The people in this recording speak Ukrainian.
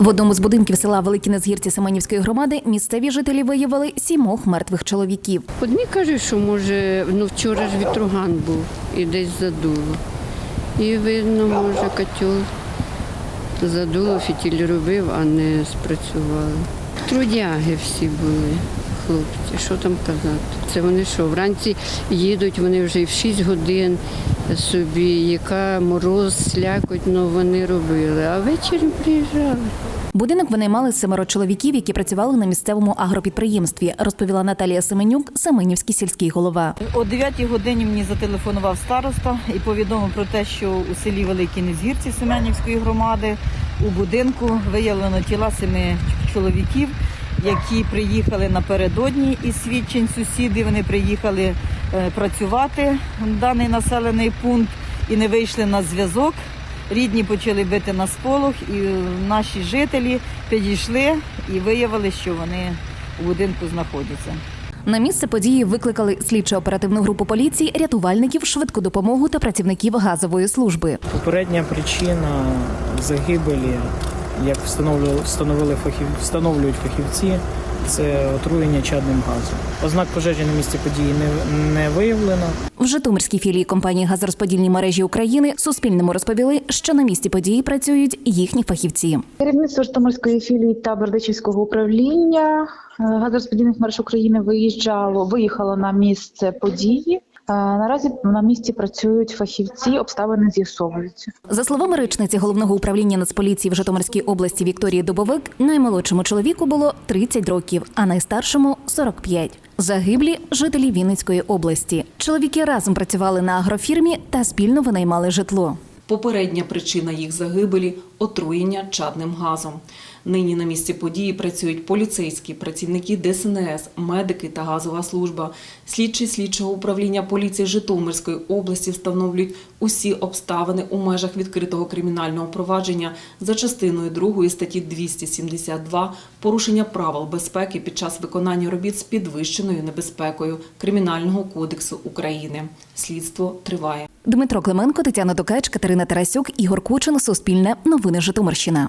В одному з будинків села Великі Незгірці Семенівської громади місцеві жителі виявили сімох мертвих чоловіків. Одні кажуть, що може, ну вчора ж вітроган був і десь задуло. І видно, може, котел задуло, фітіль робив, а не спрацювали. Трудяги всі були, хлопці, що там казати. Це вони що, вранці їдуть, вони вже і в 6 годин собі, яка мороз, слякоть, ну вони робили, а ввечері приїжджали. Будинок винаймали семеро чоловіків, які працювали на місцевому агропідприємстві, розповіла Наталія Семенюк, Семенівський сільський голова. О 9 годині мені зателефонував староста і повідомив про те, що у селі Великі Незгірці Семенівської громади у будинку виявлено тіла семи чоловіків, які приїхали напередодні із свідчень сусіди. Вони приїхали е, працювати в даний населений пункт і не вийшли на зв'язок. Рідні почали бити на сполох, і е, наші жителі підійшли і виявили, що вони у будинку знаходяться. На місце події викликали слідчо-оперативну групу поліції, рятувальників, швидку допомогу та працівників газової служби. Попередня причина загибелі, як встановлювали, встановили фахів, встановлюють фахівці, це отруєння чадним газом. Ознак пожежі на місці події не, не виявлено. В Житомирській філії компанії газорозподільні мережі України Суспільному розповіли, що на місці події працюють їхні фахівці. Керівництво Житомирської філії та Бердичівського управління е, газорозподільних мереж України виїжджало, виїхало на місце події. Е, Наразі на місці працюють фахівці, обставини з'ясовуються. За словами речниці головного управління Нацполіції в Житомирській області Вікторії Дубовик, наймолодшому чоловіку було 30 років, а найстаршому 45. Загиблі жителі Вінницької області. Чоловіки разом працювали на агрофірмі та спільно винаймали житло. Попередня причина їх загибелі отруєння чадним газом. Нині на місці події працюють поліцейські, працівники ДСНС, медики та газова служба. Слідчі слідчого управління поліції Житомирської області встановлюють усі обставини у межах відкритого кримінального провадження за частиною 2 статті 272 порушення правил безпеки під час виконання робіт з підвищеною небезпекою Кримінального кодексу України. Слідство триває. Дмитро Клименко, Тетяна Токач, Катерина Тарасюк, Ігор Кучин. Суспільне. Новини Житомирщина.